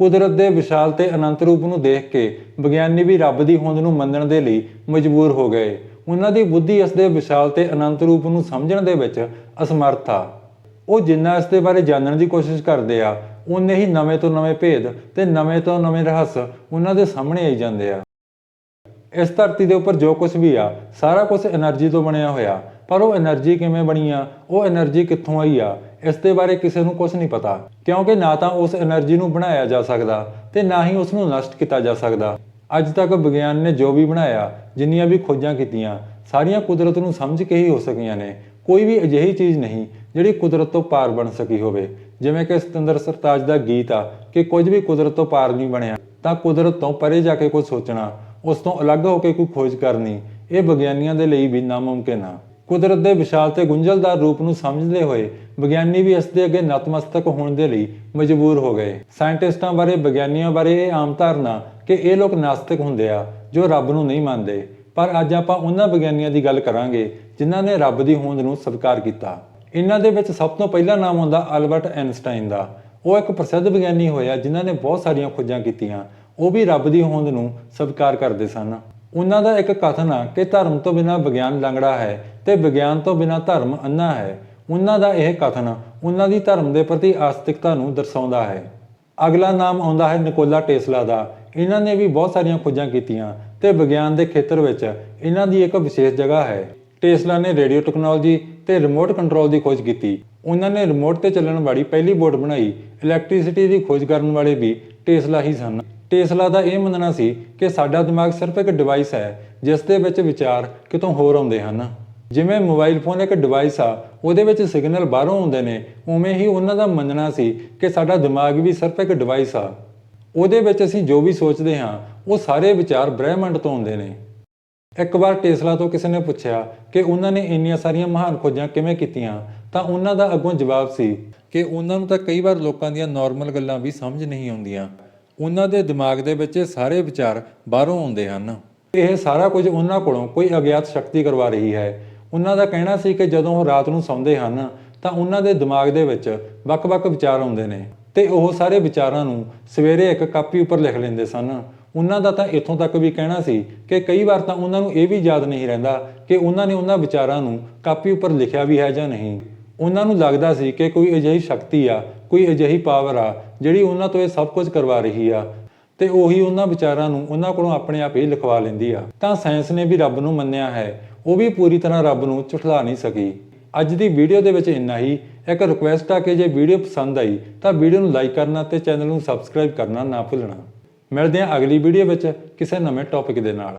ਕੁਦਰਤ ਦੇ ਵਿਸ਼ਾਲ ਤੇ ਅਨੰਤ ਰੂਪ ਨੂੰ ਦੇਖ ਕੇ ਵਿਗਿਆਨੀ ਵੀ ਰੱਬ ਦੀ ਹੋਂਦ ਨੂੰ ਮੰਨਣ ਦੇ ਲਈ ਮਜਬੂਰ ਹੋ ਗਏ। ਉਹਨਾਂ ਦੀ ਬੁੱਧੀ ਇਸ ਦੇ ਵਿਸ਼ਾਲ ਤੇ ਅਨੰਤ ਰੂਪ ਨੂੰ ਸਮਝਣ ਦੇ ਵਿੱਚ ਅਸਮਰਥ ਆ। ਉਹ ਜਿੰਨਾ ਇਸ ਦੇ ਬਾਰੇ ਜਾਣਨ ਦੀ ਕੋਸ਼ਿਸ਼ ਕਰਦੇ ਆ ਉਨੇ ਹੀ ਨਵੇਂ ਤੋਂ ਨਵੇਂ ਭੇਦ ਤੇ ਨਵੇਂ ਤੋਂ ਨਵੇਂ ਰਹੱਸ ਉਹਨਾਂ ਦੇ ਸਾਹਮਣੇ ਆਈ ਜਾਂਦੇ ਆ। ਇਸ ਧਰਤੀ ਦੇ ਉੱਪਰ ਜੋ ਕੁਝ ਵੀ ਆ, ਸਾਰਾ ਕੁਝ એનર્ਜੀ ਤੋਂ ਬਣਿਆ ਹੋਇਆ। ਪਰ ਉਹ એનર્ਜੀ ਕਿਵੇਂ ਬਣੀ ਆ? ਉਹ એનર્ਜੀ ਕਿੱਥੋਂ ਆਈ ਆ? ਇਸ ਦੇ ਬਾਰੇ ਕਿਸੇ ਨੂੰ ਕੁਝ ਨਹੀਂ ਪਤਾ। ਕਿਉਂਕਿ ਨਾ ਤਾਂ ਉਸ એનર્ਜੀ ਨੂੰ ਬਣਾਇਆ ਜਾ ਸਕਦਾ ਤੇ ਨਾ ਹੀ ਉਸ ਨੂੰ ਨਸ਼ਟ ਕੀਤਾ ਜਾ ਸਕਦਾ। ਅੱਜ ਤੱਕ ਵਿਗਿਆਨ ਨੇ ਜੋ ਵੀ ਬਣਾਇਆ, ਜਿੰਨੀਆਂ ਵੀ ਖੋਜਾਂ ਕੀਤੀਆਂ, ਸਾਰੀਆਂ ਕੁਦਰਤ ਨੂੰ ਸਮਝ ਕੇ ਹੀ ਹੋ ਸਕੀਆਂ ਨੇ। ਕੋਈ ਵੀ ਅਜਿਹੀ ਚੀਜ਼ ਨਹੀਂ ਜਿਹੜੀ ਕੁਦਰਤ ਤੋਂ ਪਾਰ ਬਣ ਸਕੀ ਹੋਵੇ। ਜਿਵੇਂ ਕਿ ਸਤਿੰਦਰ ਸਰਤਾਜ ਦਾ ਗੀਤ ਆ ਕਿ ਕੁਝ ਵੀ ਕੁਦਰਤ ਤੋਂ ਪਾਰ ਨਹੀਂ ਬਣਿਆ, ਤਾਂ ਕੁਦਰਤ ਤੋਂ ਪਰੇ ਜਾ ਕੇ ਕੁਝ ਸੋਚਣਾ, ਉਸ ਤੋਂ ਅਲੱਗ ਹੋ ਕੇ ਕੋਈ ਖੋਜ ਕਰਨੀ, ਇਹ ਵਿਗਿਆਨੀਆਂ ਦੇ ਲਈ ਵੀ ਨਾਮੁਮਕਿਨ ਆ। ਕੁਦਰਤ ਦੇ ਵਿਸ਼ਾਲ ਤੇ ਗੁੰਝਲਦਾਰ ਰੂਪ ਨੂੰ ਸਮਝਦੇ ਹੋਏ ਵਿਗਿਆਨੀ ਵੀ ਇਸ ਦੇ ਅੱਗੇ ਨਤਮਸਤਕ ਹੋਣ ਦੇ ਲਈ ਮਜਬੂਰ ਹੋ ਗਏ। ਸਾਇੰਟਿਸਟਾਂ ਬਾਰੇ, ਵਿਗਿਆਨੀਆਂ ਬਾਰੇ ਇਹ ਆਮ ਧਾਰਨਾ ਕਿ ਇਹ ਲੋਕ ਨਾਸਤਿਕ ਹੁੰਦੇ ਆ, ਜੋ ਰੱਬ ਨੂੰ ਨਹੀਂ ਮੰਨਦੇ। ਪਰ ਅੱਜ ਆਪਾਂ ਉਹਨਾਂ ਵਿਗਿਆਨੀਆਂ ਦੀ ਗੱਲ ਕਰਾਂਗੇ, ਜਿਨ੍ਹਾਂ ਨੇ ਰੱਬ ਦੀ ਹੋਂਦ ਨੂੰ ਸਵੀਕਾਰ ਕੀਤਾ। ਇਹਨਾਂ ਦੇ ਵਿੱਚ ਸਭ ਤੋਂ ਪਹਿਲਾ ਨਾਮ ਆਉਂਦਾ ਅਲਬਰਟ ਆਇਨਸਟਾਈਨ ਦਾ। ਉਹ ਇੱਕ ਪ੍ਰਸਿੱਧ ਵਿਗਿਆਨੀ ਹੋਇਆ, ਜਿਨ੍ਹਾਂ ਨੇ ਬਹੁਤ ਸਾਰੀਆਂ ਖੋਜਾਂ ਕੀਤੀਆਂ। ਉਹ ਵੀ ਰੱਬ ਦੀ ਹੋਂਦ ਨੂੰ ਸਵੀਕਾਰ ਕਰਦੇ ਸਨ। ਉਹਨਾਂ ਦਾ ਇੱਕ ਕਥਨ ਆ ਕਿ ਧਰਮ ਤੋਂ ਬਿਨਾਂ ਵਿਗਿਆਨ ਲੰਗੜਾ ਹੈ ਤੇ ਵਿਗਿਆਨ ਤੋਂ ਬਿਨਾਂ ਧਰਮ ਅੰਨਾ ਹੈ। ਉਹਨਾਂ ਦਾ ਇਹ ਕਥਨ ਉਹਨਾਂ ਦੀ ਧਰਮ ਦੇ ਪ੍ਰਤੀ ਆਸਤਿਕਤਾ ਨੂੰ ਦਰਸਾਉਂਦਾ ਹੈ। ਅਗਲਾ ਨਾਮ ਆਉਂਦਾ ਹੈ ਨਿਕੋਲਾ ਟੇਸਲਾ ਦਾ। ਇਹਨਾਂ ਨੇ ਵੀ ਬਹੁਤ ਸਾਰੀਆਂ ਖੋਜਾਂ ਕੀਤੀਆਂ ਤੇ ਵਿਗਿਆਨ ਦੇ ਖੇਤਰ ਵਿੱਚ ਇਹਨਾਂ ਦੀ ਇੱਕ ਵਿਸ਼ੇਸ਼ ਜਗ੍ਹਾ ਹੈ। ਟੇਸਲਾ ਨੇ ਰੇਡੀਓ ਟੈਕਨੋਲੋਜੀ ਤੇ ਰਿਮੋਟ ਕੰਟਰੋਲ ਦੀ ਖੋਜ ਕੀਤੀ। ਉਹਨਾਂ ਨੇ ਰਿਮੋਟ ਤੇ ਚੱਲਣ ਵਾਲੀ ਪਹਿਲੀ ਬੋਟ ਬਣਾਈ। ਇਲੈਕਟ੍ਰਿਸਿਟੀ ਦੀ ਖੋਜ ਕਰਨ ਵਾਲੇ ਵੀ ਟੇਸਲਾ ਹੀ ਸਨ। ਟੇਸਲਾ ਦਾ ਇਹ ਮੰਨਣਾ ਸੀ ਕਿ ਸਾਡਾ ਦਿਮਾਗ ਸਿਰਫ ਇੱਕ ਡਿਵਾਈਸ ਹੈ, ਜਿਸ ਦੇ ਵਿੱਚ ਵਿਚਾਰ ਕਿਤੋਂ ਹੋਰ ਆਉਂਦੇ ਹਨ। ਜਿਵੇਂ ਮੋਬਾਈਲ ਫੋਨ ਇੱਕ ਡਿਵਾਈਸ ਆ, ਉਹਦੇ ਵਿੱਚ ਸਿਗਨਲ ਬਾਹਰੋਂ ਆਉਂਦੇ ਨੇ, ਉਵੇਂ ਹੀ ਉਹਨਾਂ ਦਾ ਮੰਨਣਾ ਸੀ ਕਿ ਸਾਡਾ ਦਿਮਾਗ ਵੀ ਸਿਰਫ ਇੱਕ ਡਿਵਾਈਸ ਆ। ਉਹਦੇ ਵਿੱਚ ਅਸੀਂ ਜੋ ਵੀ ਸੋਚਦੇ ਹਾਂ, ਉਹ ਸਾਰੇ ਵਿਚਾਰ ਬ੍ਰਹਿਮੰਡ ਤੋਂ ਆਉਂਦੇ ਨੇ। ਇੱਕ ਵਾਰ ਟੈਸਲਾ ਤੋਂ ਕਿਸੇ ਨੇ ਪੁੱਛਿਆ ਕਿ ਉਹਨਾਂ ਨੇ ਇੰਨੀਆਂ ਸਾਰੀਆਂ ਮਹਾਨ ਖੋਜਾਂ ਕਿਵੇਂ ਕੀਤੀਆਂ, ਤਾਂ ਉਹਨਾਂ ਦਾ ਅੱਗੋਂ ਜਵਾਬ ਸੀ ਕਿ ਉਹਨਾਂ ਨੂੰ ਤਾਂ ਕਈ ਵਾਰ ਲੋਕਾਂ ਦੀਆਂ ਨਾਰਮਲ ਗੱਲਾਂ ਵੀ ਸਮਝ ਨਹੀਂ ਆਉਂਦੀਆਂ। ਉਹਨਾਂ ਦੇ ਦਿਮਾਗ ਦੇ ਵਿੱਚ ਇਹ ਸਾਰੇ ਵਿਚਾਰ ਬਾਹਰੋਂ ਆਉਂਦੇ ਹਨ। ਇਹ ਸਾਰਾ ਕੁਝ ਉਹਨਾਂ ਕੋਲੋਂ ਕੋਈ ਅਗਿਆਤ ਸ਼ਕਤੀ ਕਰਵਾ ਰਹੀ ਹੈ। ਉਹਨਾਂ ਦਾ ਕਹਿਣਾ ਸੀ ਕਿ ਜਦੋਂ ਉਹ ਰਾਤ ਨੂੰ ਸੌਂਦੇ ਹਨ, ਤਾਂ ਉਹਨਾਂ ਦੇ ਦਿਮਾਗ ਦੇ ਵਿੱਚ ਵੱਖ-ਵੱਖ ਵਿਚਾਰ ਆਉਂਦੇ ਨੇ ਤੇ ਉਹ ਸਾਰੇ ਵਿਚਾਰਾਂ ਨੂੰ ਸਵੇਰੇ ਇੱਕ ਕਾਪੀ ਉੱਪਰ ਲਿਖ ਲੈਂਦੇ ਸਨ। ਉਹਨਾਂ ਦਾ ਤਾਂ ਇੱਥੋਂ ਤੱਕ ਵੀ ਕਹਿਣਾ ਸੀ ਕਿ ਕਈ ਵਾਰ ਤਾਂ ਉਹਨਾਂ ਨੂੰ ਇਹ ਵੀ ਯਾਦ ਨਹੀਂ ਰਹਿੰਦਾ ਕਿ ਉਹਨਾਂ ਨੇ ਉਹਨਾਂ ਵਿਚਾਰਾਂ ਨੂੰ ਕਾਪੀ ਉੱਪਰ ਲਿਖਿਆ ਵੀ ਹੈ ਜਾਂ ਨਹੀਂ। ਉਹਨਾਂ ਨੂੰ ਲੱਗਦਾ ਸੀ ਕਿ ਕੋਈ ਅਜਿਹੀ ਸ਼ਕਤੀ ਆ, ਕੋਈ ਅਜਿਹੀ ਪਾਵਰ ਆ, ਜਿਹੜੀ ਉਹਨਾਂ ਤੋਂ ਇਹ ਸਭ ਕੁਝ ਕਰਵਾ ਰਹੀ ਆ। ਤੇ ਉਹੀ ਉਹਨਾਂ ਵਿਚਾਰਾਂ ਨੂੰ ਉਹਨਾਂ ਕੋਲੋਂ ਆਪਣੇ ਆਪ ਹੀ ਲਿਖਵਾ ਲੈਂਦੀ ਆ। ਤਾਂ ਸਾਇੰਸ ਨੇ ਵੀ ਰੱਬ ਨੂੰ ਮੰਨਿਆ ਹੈ, ਉਹ ਵੀ ਪੂਰੀ ਤਰ੍ਹਾਂ ਰੱਬ ਨੂੰ ਝੁਠਲਾ ਨਹੀਂ ਸਕੀ। ਅੱਜ ਦੀ ਵੀਡੀਓ ਦੇ ਵਿੱਚ ਇੰਨਾ ਹੀ। ਇੱਕ ਰਿਕੁਐਸਟ ਆ ਕਿ ਜੇ ਵੀਡੀਓ ਪਸੰਦ ਆਈ, ਤਾਂ ਵੀਡੀਓ ਨੂੰ ਲਾਈਕ ਕਰਨਾ ਤੇ ਚੈਨਲ ਨੂੰ ਸਬਸਕ੍ਰਾਈਬ ਕਰਨਾ ਨਾ ਭੁੱਲਣਾ। ਮਿਲਦੇ ਹਾਂ ਅਗਲੀ ਵੀਡੀਓ ਵਿੱਚ ਕਿਸੇ ਨਵੇਂ ਟੌਪਿਕ ਦੇ ਨਾਲ।